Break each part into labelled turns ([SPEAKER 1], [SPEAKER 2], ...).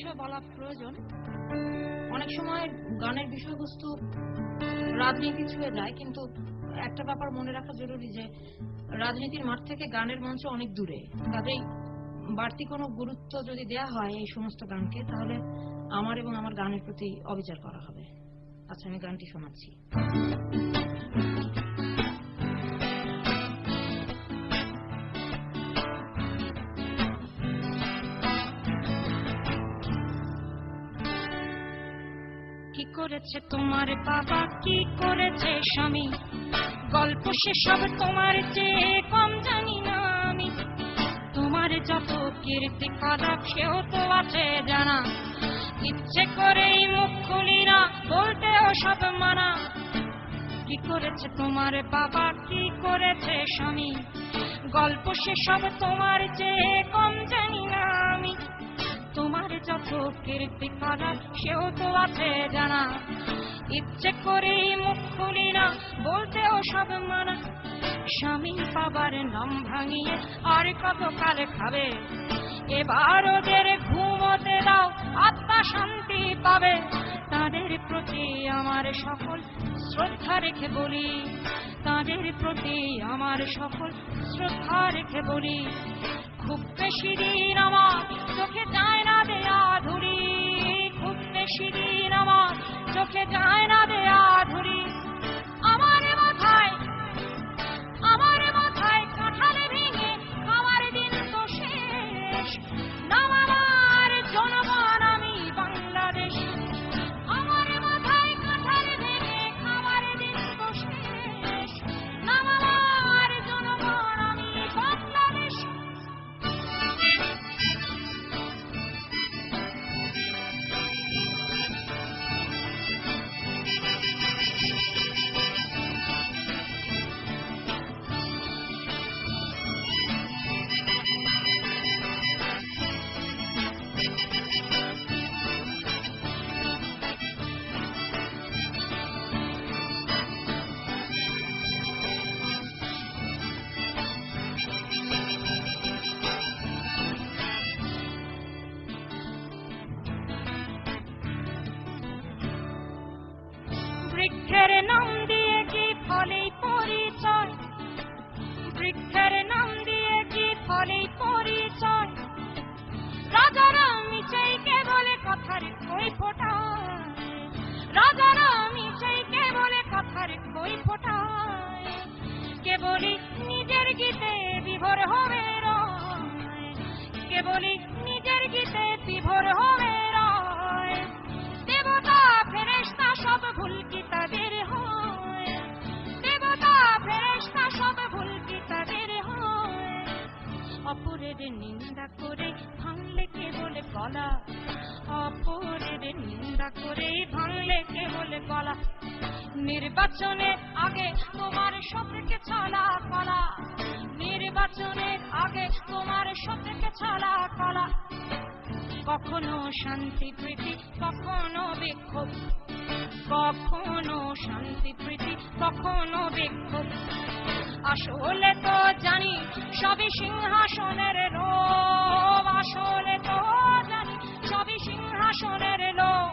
[SPEAKER 1] বিষয় বলা প্রয়োজন। অনেক সময় গানের বিষয়বস্তু রাজনীতি ছুঁয়ে যায়, কিন্তু একটা ব্যাপার মনে রাখা জরুরি যে, রাজনীতির মাঠ থেকে গানের মঞ্চ অনেক দূরে। কাজেই বাড়তি কোনো গুরুত্ব যদি দেয়া হয় এই সমস্ত গানকে, তাহলে আমার এবং আমার গানের প্রতি অবিচার করা হবে। আচ্ছা আমি গানটি শোনাচ্ছি। করেছে তোমার বাবা? কি করেছে স্বামী? গল্প সেসব তোমার চেয়ে কম জানি না আমি। তোমার যত কীর্তি কদা সেও তো আছে জানা। ইচ্ছে করেই মুখ খুলি না, বলতেও সব মানা। কি করেছে তোমার বাবা? কি করেছে স্বামী? গল্প সেসব তোমার চেয়ে কম জানি না আমি তোমার কীর্তি করা সেও তো আছে জানা। ইচ্ছে করেই মুখ খুলি না, বলতেও সব মানা। স্বামী বাবার নাম ভাঙিয়ে আর কত কালে খাবে? এবার ওদের ঘুমোতে দাও, আত্মা শান্তি পাবে। তাদের প্রতি আমার সকল শ্রদ্ধা রেখে বলি। তাদের প্রতি আমার সকল শ্রদ্ধা রেখে বলি। খুব বেশি দিন আমার চোখে যায় না দিন আমার চোখে যায় না বৃক্ষের নাম দিয়ে কি ফলেই পরিচয়। বৃক্ষের নাম দিয়ে কি ফলেই পরিচয়। রাজারা মিচাইকে বলে কথার কই ফোটায়। রাজারা মিচাইকে বলে কথার কই ফোটায়। কে বলি নিজের গীতে বিভোর হবে রয়। কে বলি নিজের গীতে বিভোর হবে ভুল কি তাদের হয়। দেবতা, ফেরেশতা, সব ভুল কি তাদের হয়। অপরের নিন্দা করে ভাঙলে কে বলে গলা। অপরের নিন্দা করে ভাঙলে কে বলে গলা। নির্বাচনের আগে তোমার সবকে ছলা কলা। নির্বাচনের আগে তোমার সবকে ছলা কলা। কখনো শান্তি প্রীতি, কখনো বিক্ষোভ। কখনো শান্তি প্রীতি, কখনো বিক্ষোভ। আসলে তো জানি, সবই সিংহাসনের লোভ। আসলে তো জানি, সবই সিংহাসনের লোভ।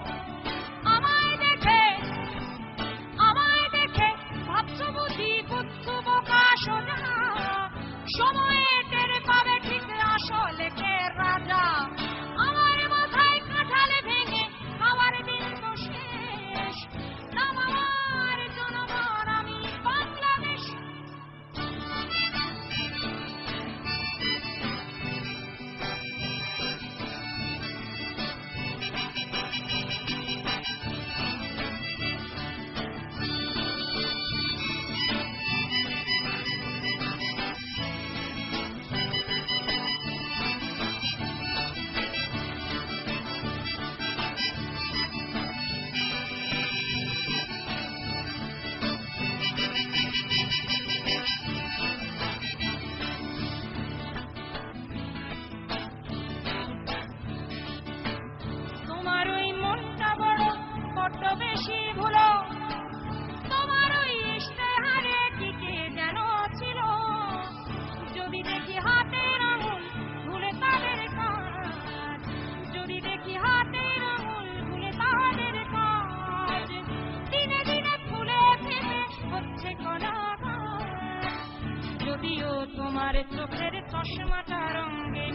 [SPEAKER 1] তোমার চোখের চশমাটা রঙে।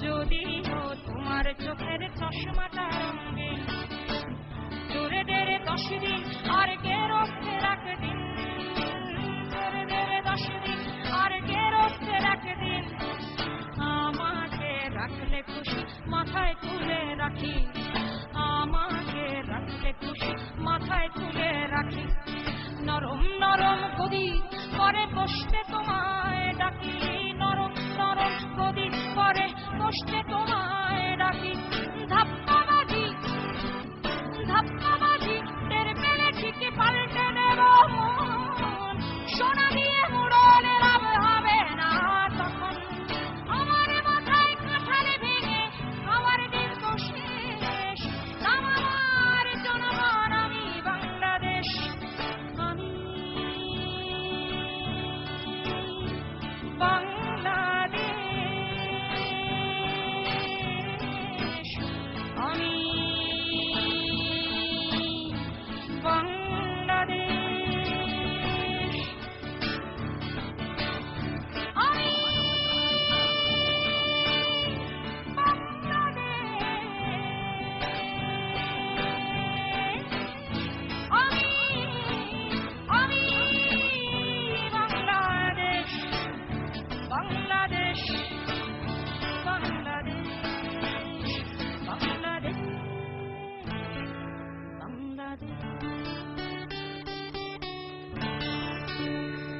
[SPEAKER 1] যদিও তোমার চোখের চশমাটা রঙে। জোরে দেরে দশ দিন আর গেরস্তে রাখ দিন জোরে দেরে দশ দিন আর গেরস্তে রাখ দিন আমাকে রাখলে খুশি মাথায় তুলে রাখি। আমাকে রাখলে খুশি মাথায় তুলে রাখি। নরম নরম গদি করে বসতে তোমায় ডাকি নরম নরম গদি করে বসতে তোমায় ডাকি। ধাপ্পাবাজি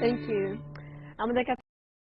[SPEAKER 1] Thank
[SPEAKER 2] you. I'm going to